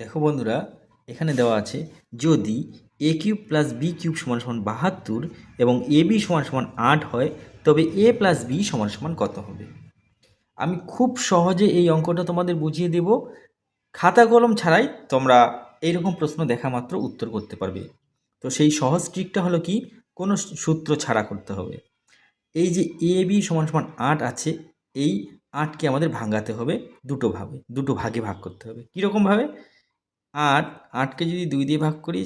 দেখো বন্ধুরা, এখানে দেওয়া আছে, যদি A cube plus B cube সমান সমান বাহাত্তর এবং এ বি সমান সমান আট হয়, তবে এ প্লাস বি সমান সমান কত হবে? আমি খুব সহজে এই অঙ্কটা তোমাদের বুঝিয়ে দেব। খাতা কলম ছাড়াই তোমরা এইরকম প্রশ্ন দেখা মাত্র উত্তর করতে পারবে। তো সেই সহজ ট্রিকটা হলো কি? কোনো সূত্র ছাড়া করতে হবে। এই যে এ বি সমান সমান আট আছে, এই আটকে আমাদের ভাঙাতে হবে দুটো ভাবে দুটো ভাগে ভাগ করতে হবে। কীরকমভাবে আট, আটকে যদি দুই দিয়ে ভাগ করি,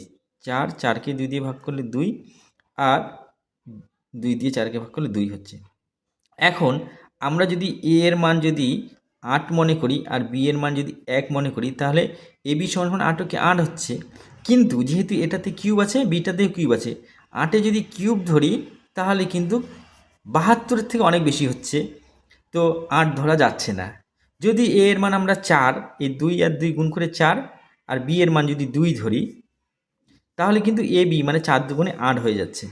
চার, চারকে দুই দিয়ে ভাগ করলে দুই, আর দুই দিয়ে চারকে ভাগ করলে দুই হচ্ছে। এখন আমরা যদি এ এর মান যদি আট মনে করি আর বি এর মান যদি এক মনে করি, তাহলে এ বি সমান সমান আটকে আট হচ্ছে। কিন্তু যেহেতু এটাতে কিউব আছে, বিটাতেও কিউব আছে, আটে যদি কিউব ধরি, তাহলে কিন্তু বাহাত্তরের থেকে অনেক বেশি হচ্ছে। তো আট ধরা যাচ্ছে না। যদি এ এর মান আমরা চার, এই দুই আর দুই গুণ করে চার আর বি এর মান যদি দুই ধরি, তাহলে কিন্তু এ বি মানে চার দুগুণে আট হয়ে যাচ্ছে।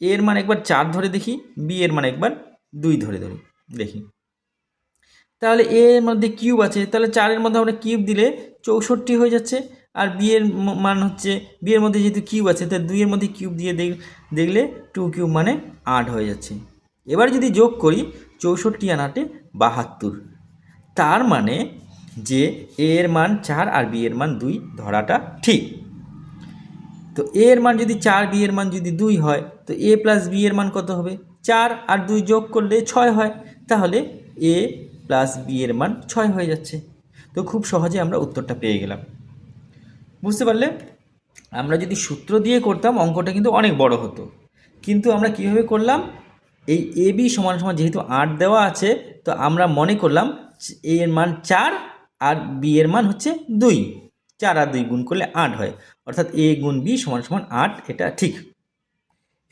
এ এর মান একবার চার ধরে দেখি বি এর মান একবার দুই ধরে ধরি, দেখি। তাহলে এ এর মধ্যে কিউব আছে, তাহলে চারের মধ্যে আমরা কিউব দিলে চৌষট্টি হয়ে যাচ্ছে, আর বি এর মান হচ্ছে বি এর মধ্যে যেহেতু কিউব আছে, তাহলে দুইয়ের মধ্যে কিউব দিয়ে দেখ- দেখলে টু কিউব মানে আট হয়ে যাচ্ছে। এবার যদি যোগ করি, চৌষট্টি আর আটে বাহাত্তর, তার মানে যে এ এর মান চার আর বি এর মান দুই ধরাটা ঠিক। তো এ এর মান যদি চার বি এর মান যদি দুই হয়, তো এ প্লাস বি এর মান কত হবে? চার আর দুই যোগ করলে ছয় হয়। তাহলে এ প্লাস বি এর মান ছয় হয়ে যাচ্ছে। তো খুব সহজে আমরা উত্তরটা পেয়ে গেলাম। বুঝতে পারলে? আমরা যদি সূত্র দিয়ে করতাম, অঙ্কটা কিন্তু অনেক বড় হতো। কিন্তু আমরা কীভাবে করলাম? এই এ বি সমান সমান যেহেতু আট দেওয়া আছে, তো আমরা মনে করলাম এর মান চার আর বি এর মান হচ্ছে দুই। চার আর দুই গুণ করলে আট হয়। অর্থাৎ এ গুণ বি সমান সমান আট, এটা ঠিক।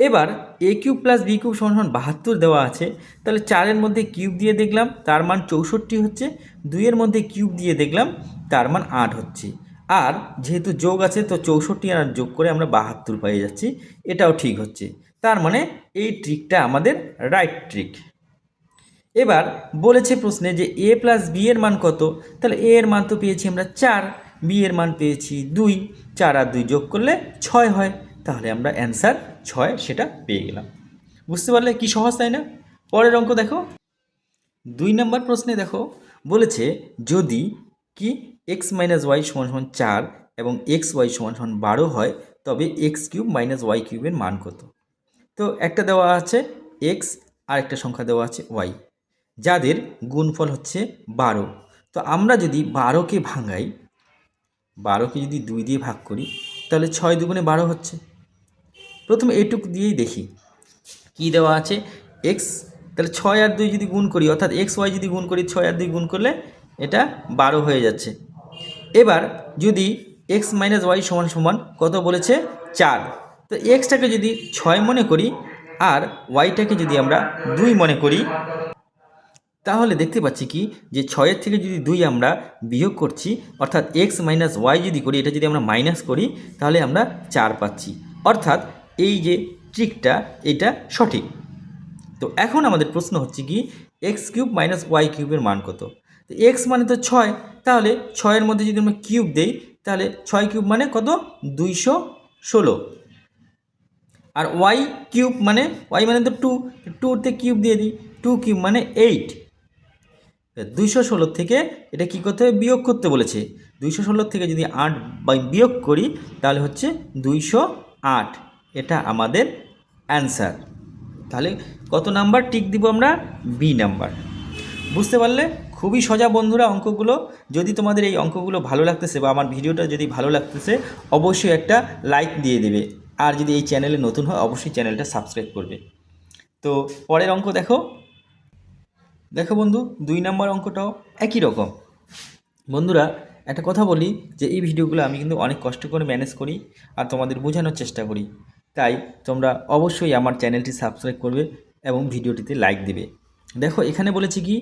এবার A cube plus B cube সমান সমান বাহাত্তর দেওয়া আছে। তাহলে চারের মধ্যে কিউব দিয়ে দেখলাম, তার মান চৌষট্টি হচ্ছে। দুইয়ের মধ্যে কিউব দিয়ে দেখলাম, তার মান আট হচ্ছে। আর যেহেতু যোগ আছে, তো চৌষট্টি আর যোগ করে আমরা বাহাত্তর পেয়ে যাচ্ছি, এটাও ঠিক হচ্ছে। তার মানে এই ট্রিকটা আমাদের রাইট ট্রিক এবার বলেছে প্রশ্নে যে এ প্লাস বি এর মান কত? তাহলে এ এর মান তো পেয়েছি আমরা চার। বি এর মান পেয়েছি দুই। চার আর দুই যোগ করলে ছয় হয়। তাহলে আমরা অ্যান্সার ছয় সেটা পেয়ে গেলাম। বুঝতে পারলে কি সহজ তাই না? পরের অঙ্ক দেখো। দুই নম্বর প্রশ্নে দেখো, বলেছে যদি কি এক্স মাইনাস ওয়াই সমান সমান চার এবং এক্স ওয়াই সমান সমান বারো হয়, তবে এক্স কিউব মাইনাস ওয়াই কিউবের মান কত? তো একটা দেওয়া আছে এক্স আর একটা সংখ্যা দেওয়া আছে ওয়াই যাদের গুণফল হচ্ছে বারো। তো আমরা যদি বারোকে ভাঙাই, বারোকে যদি দুই দিয়ে ভাগ করি, তাহলে ছয় দুগুণে বারো হচ্ছে। প্রথমে এইটুকু দিয়েই দেখি। কি দেওয়া আছে? এক্স। তাহলে ছয় আর দুই যদি গুণ করি, অর্থাৎ এক্স ওয়াই যদি গুণ করি, ছয় আর দুই গুণ করলে এটা বারো হয়ে যাচ্ছে। এবার যদি এক্স মাইনাস ওয়াই সমান সমান কত বলেছে? চার। তো এক্সটাকে যদি ছয় মনে করি, আর ওয়াইটাকে যদি আমরা দুই মনে করি তাহলে দেখতে পাচ্ছি কি? যে ছয়ের থেকে যদি দুই আমরা বিয়োগ করছি, অর্থাৎ এক্স মাইনাস ওয়াই যদি করি, এটা যদি আমরা মাইনাস করি, তাহলে আমরা চার পাচ্ছি। অর্থাৎ এই যে ট্রিকটা এটা সঠিক। তো এখন আমাদের প্রশ্ন হচ্ছে কি এক্স কিউব মাইনাস ওয়াই কিউবের মান কত? তো এক্স মানে তো ছয়, তাহলে ছয়ের মধ্যে যদি আমরা কিউব দেই, তাহলে ছয় কিউব মানে কত? দুইশো ষোলো। আর ওয়াই কিউব মানে ওয়াই মানে তো টু টুতে কিউব দিয়ে দিই টু কিউব মানে এইট দুইশো ষোলোর থেকে এটা কী করতে হবে? বিয়োগ করতে বলেছে। দুইশো ষোলোর থেকে যদি আট বিয়োগ করি, তাহলে হচ্ছে দুইশো আট। এটা আমাদের অ্যান্সার। তাহলে কত নাম্বার? টিক দিব আমরা বি নাম্বার। বুঝতে পারলে? খুবই সোজা বন্ধুরা অঙ্কগুলো। যদি তোমাদের এই অঙ্কগুলো ভালো লাগতেছে বা আমার ভিডিওটা যদি ভালো লাগতেছে, অবশ্যই একটা লাইক দিয়ে দেবে। আর যদি এই চ্যানেলে নতুন হয়, অবশ্যই চ্যানেলটা সাবস্ক্রাইব করবে। তো পরের অঙ্ক দেখো। দেখো বন্ধু, দুই নম্বর অঙ্কটাও একই রকম। বন্ধুরা, একটা কথা বলি যে এই ভিডিওগুলো আমি কিন্তু অনেক কষ্ট করে ম্যানেজ করি আর তোমাদের বোঝানোর চেষ্টা করি। তাই তোমরা অবশ্যই আমার চ্যানেলটি সাবস্ক্রাইব করবে এবং ভিডিওটিতে লাইক দেবে। দেখো, এখানে বলেছি কি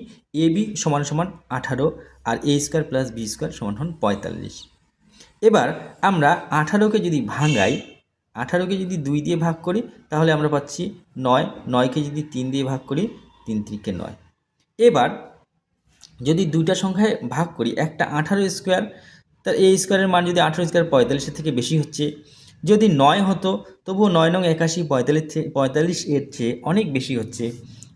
এ বি সমান সমান আঠারো আর A square plus B square সমান সমান পঁয়তাল্লিশ। এবার আমরা আঠারোকে যদি ভাঙাই, আঠারোকে যদি দুই দিয়ে ভাগ করি, তাহলে আমরা পাচ্ছি নয়, নয়কে যদি তিন দিয়ে ভাগ করি, তিন তিরিকে নয়। এবার যদি দুইটা সংখ্যায় ভাগ করি, একটা আঠারো স্কোয়ার তার এই স্কোয়ারের মান যদি আঠারো স্কোয়ার পঁয়তাল্লিশের থেকে বেশি হচ্ছে, যদি নয় হতো, তবুও নয় নং একাশি পঁয়তাল্লিশ পঁয়তাল্লিশ এর চেয়ে অনেক বেশি হচ্ছে।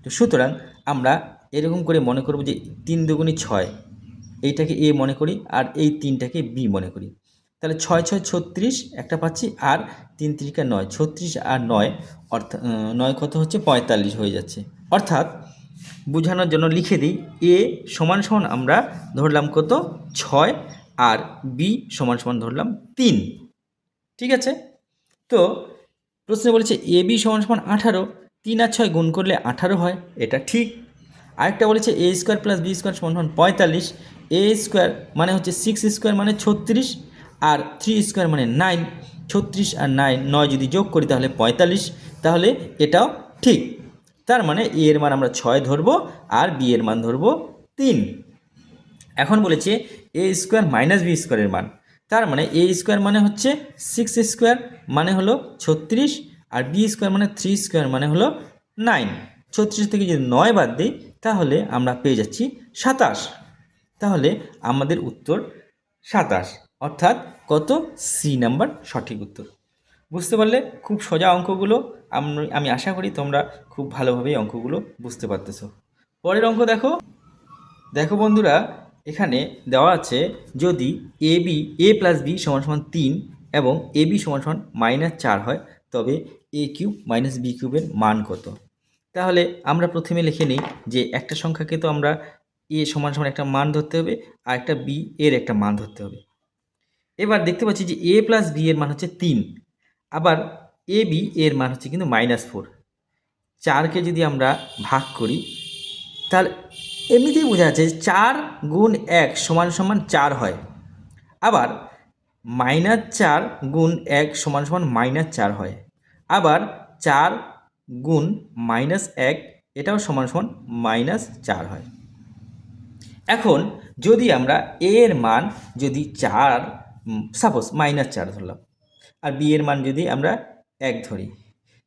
তো সুতরাং আমরা এরকম করে মনে করব যে তিন দুগুণি ছয়, এইটাকে এ মনে করি আর এই তিনটাকে বি মনে করি। তাহলে ছয় ছয় ছত্রিশ একটা পাচ্ছি আর তিন তিরিকা নয়, ছত্রিশ আর নয় অর্থাৎ নয় কত হচ্ছে? পঁয়তাল্লিশ হয়ে যাচ্ছে। অর্থাৎ বোঝানোর জন্য লিখে দিই, এ সমান সমান আমরা ধরলাম কত? ছয়, আর বি সমান সমান ধরলাম তিন। ঠিক আছে? তো প্রশ্নে বলেছে এ বি সমান সমান আঠারো, তিন আর ছয় গুণ করলে আঠারো হয়, এটা ঠিক। আরেকটা বলেছে A square plus B square সমান সমান পঁয়তাল্লিশ, এ স্কোয়ার মানে হচ্ছে সিক্স স্কোয়ার মানে ছত্রিশ, আর থ্রি স্কোয়ার মানে নাইন। ছত্রিশ আর নাইন, নয় যদি যোগ করি তাহলে পঁয়তাল্লিশ, তাহলে এটাও ঠিক। তার মানে এ এর মান আমরা ছয় ধরবো আর বি এর মান ধরবো তিন। এখন বলেছে এ স্কোয়ার মাইনাস বি স্কোয়ারের মান। তার মানে এ স্কোয়ার মানে হচ্ছে সিক্স স্কোয়ার মানে হলো ছত্রিশ আর বি স্কোয়ার মানে থ্রি স্কোয়ার মানে হলো নাইন। ছত্রিশ থেকে যদি নয় বাদ দিই, তাহলে আমরা পেয়ে যাচ্ছি সাতাশ। তাহলে আমাদের উত্তর সাতাশ। অর্থাৎ কত? সি নাম্বার সঠিক উত্তর। বুঝতে পারলে খুব সোজা অঙ্কগুলো আমি আশা করি তোমরা খুব ভালোভাবেই অঙ্কগুলো বুঝতে পারতেছ। পরের অঙ্ক দেখো। দেখো বন্ধুরা, এখানে দেওয়া আছে যদি A B A plus B সমান সমান তিন এবং এ বি সমান সমান মাইনাস চার হয়, তবে এ কিউব মাইনাস বি কিউবের মান কত? তাহলে আমরা প্রথমে লিখে নিই যে একটা সংখ্যাকে তো আমরা এ সমান সমান একটা মান ধরতে হবে, আর একটা বি এর একটা মান ধরতে হবে। এবার দেখতে পাচ্ছি যে এ প্লাস বি এর মান হচ্ছে তিন। আবার এ বি এর মান হচ্ছে কিন্তু মাইনাস ফোর চারকে যদি আমরা ভাগ করি, তাহলে এমনিতেই বোঝা যাচ্ছে চার গুণ এক সমান সমান চার হয়। আবার মাইনাস চার গুণ এক সমান সমান মাইনাস চার হয়। আবার চার গুণ মাইনাস এক, এটাও সমান সমান মাইনাস চার হয়। এখন যদি আমরা এর মান যদি চার সাপোজ মাইনাস চার ধরলাম আর বি এর মান যদি আমরা এক ধরি।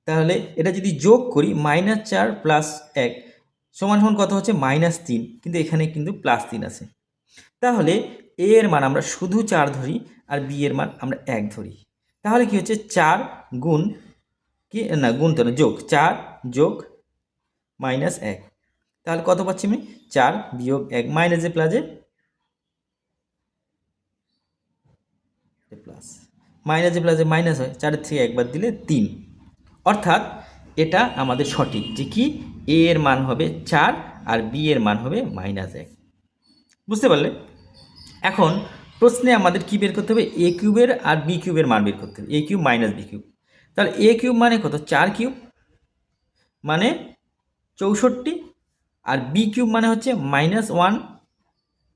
তাহলে এটা যদি যোগ করি মাইনাস চার প্লাস এক, সমান সমান কত হচ্ছে? মাইনাস তিন, কিন্তু এখানে কিন্তু প্লাস তিন আছে। তাহলে এ এর মান আমরা শুধু চার ধরি আর বি এর মান আমরা এক ধরি। তাহলে কি হচ্ছে? চার গুণ কি? না, গুণ তো না, যোগ। চার যোগ মাইনাস এক। তাহলে কত পাচ্ছি আমি? চার বিয়োগ এক মাইনাসে প্লাসে প্লাস মাইনাসে প্লাসে মাইনাস হয় চারের থেকে একবার দিলে তিন। অর্থাৎ এটা আমাদের সঠিক যে কি? এ এর মান হবে চার আর বি এর মান হবে মাইনাস এক। বুঝতে পারলে? এখন প্রশ্নে আমাদের কি বের করতে হবে? এ কিউবের আর বি কিউবের মান বের করতে হবে। A cube minus B cube তাহলে এ কিউব মানে কত? চার কিউব মানে চৌষট্টি। আর বি কিউব মানে হচ্ছে মাইনাস ওয়ান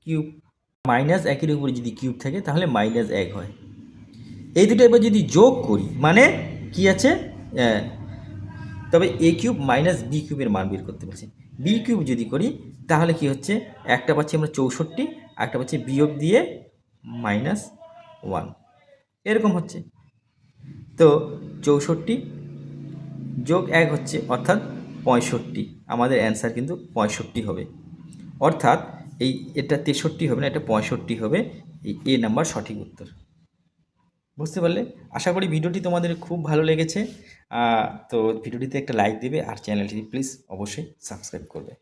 কিউব। মাইনাস একের উপরে যদি কিউব থাকে, তাহলে মাইনাস এক হয়। এই দুটো এবার যদি যোগ করি মানে কি আছে? তবে এ কিউব মাইনাস বি কিউবের মান বের করতে পারছি বি কিউব যদি করি, তাহলে কি হচ্ছে? একটা পাচ্ছি আমরা চৌষট্টি, একটা পাচ্ছি বিয়োগ দিয়ে মাইনাস ওয়ান এরকম হচ্ছে। তো চৌষট্টি যোগ এক হচ্ছে অর্থাৎ পঁয়ষট্টি। আমাদের অ্যান্সার কিন্তু পঁয়ষট্টি হবে। অর্থাৎ এই এটা তেষট্টি হবে না, এটা পঁয়ষট্টি হবে। এই এ নাম্বার সঠিক উত্তর। বুঝতে পারলে? আশা করি ভিডিওটি তোমাদের খুব ভালো লেগেছে। তো ভিডিওটিতে একটা লাইক দেবে আর চ্যানেলটি প্লিজ অবশ্যই সাবস্ক্রাইব করবে।